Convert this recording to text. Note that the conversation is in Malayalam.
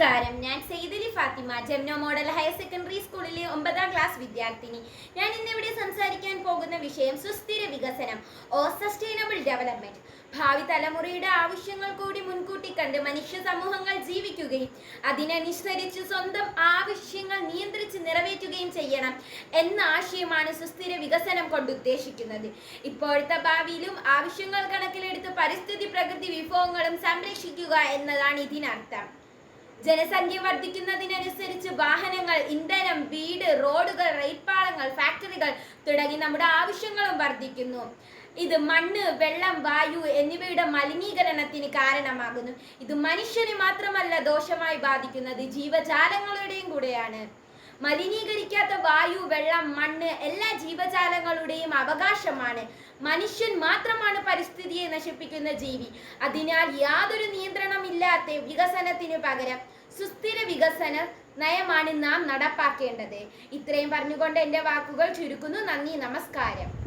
നമസ്കാരം. ഞാൻ Saidali Fathima ജംനോ model higher secondary സ്കൂളിലെ ഒമ്പതാം ക്ലാസ് വിദ്യാർത്ഥിനി. ഞാൻ ഇന്നിവിടെ സംസാരിക്കാൻ പോകുന്ന വിഷയം സുസ്ഥിര വികസനം ഓ സസ്റ്റൈനബിൾ ഡെവലപ്മെന്റ്. ഭാവി തലമുറയുടെ ആവശ്യങ്ങൾ കൂടി മുൻകൂട്ടി കണ്ട് മനുഷ്യ സമൂഹങ്ങൾ ജീവിക്കുകയും അതിനനുസരിച്ച് സ്വന്തം ആവശ്യങ്ങൾ നിയന്ത്രിച്ച് നിറവേറ്റുകയും ചെയ്യണം എന്ന ആശയമാണ് സുസ്ഥിര വികസനം കൊണ്ട് ഉദ്ദേശിക്കുന്നത്. ഇപ്പോഴത്തെ ഭാവിയിലും ആവശ്യങ്ങൾ കണക്കിലെടുത്ത് പരിസ്ഥിതി പ്രകൃതി വിഭവങ്ങളും സംരക്ഷിക്കുക എന്നതാണ് ഇതിനർത്ഥം. ജനസംഖ്യ വർദ്ധിക്കുന്നതിനനുസരിച്ച് വാഹനങ്ങൾ ഇന്ധനം വീട് റോഡുകൾ റെയിൽപാളങ്ങൾ ഫാക്ടറികൾ തുടങ്ങി നമ്മുടെ ആവശ്യങ്ങളും വർദ്ധിക്കുന്നു. ഇത് മണ്ണ് വെള്ളം വായു എന്നിവയുടെ മലിനീകരണത്തിന് കാരണമാകുന്നു. ഇത് മനുഷ്യനെ മാത്രമല്ല ദോഷമായി ബാധിക്കുന്നത് ജീവജാലങ്ങളുടെയും കൂടെയാണ്. മലിനീകരിക്കാത്ത വായു വെള്ളം മണ്ണ് എല്ലാ ജീവജാലങ്ങളുടെയും അവകാശമാണ്. മനുഷ്യൻ മാത്രമാണ് പരിസ്ഥിതിയെ നശിപ്പിക്കുന്ന ജീവി. അതിനാൽ യാതൊരു നിയന്ത്രണമില്ലാത്ത വികസനത്തിന് പകരം സുസ്ഥിര വികസന നയമാണ് നാം നടപ്പാക്കേണ്ടത്. ഇത്രയും പറഞ്ഞുകൊണ്ട് എന്റെ വാക്കുകൾ ചുരുക്കുന്നു. നന്ദി നമസ്കാരം.